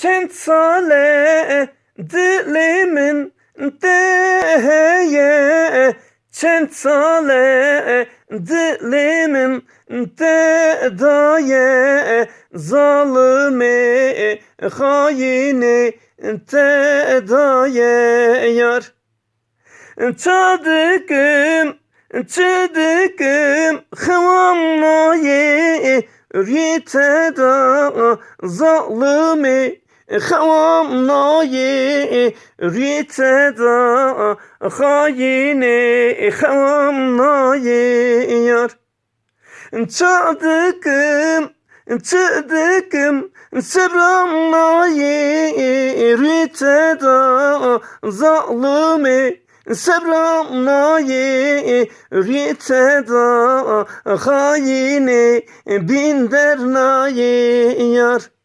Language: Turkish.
Çent sale dilimin deye Çent sale dilimin de daye Zalimi haini te daye yar. Çadıkım Çıdıkım Hıvamnayı Rite da zalimi Hıvamnayı Rite da Hayini Hıvamnayı yar Çadıkım Çıdıkım Sıramnayı Rite da zalimi Sebramnayı rite da hayini bin dernayı yar.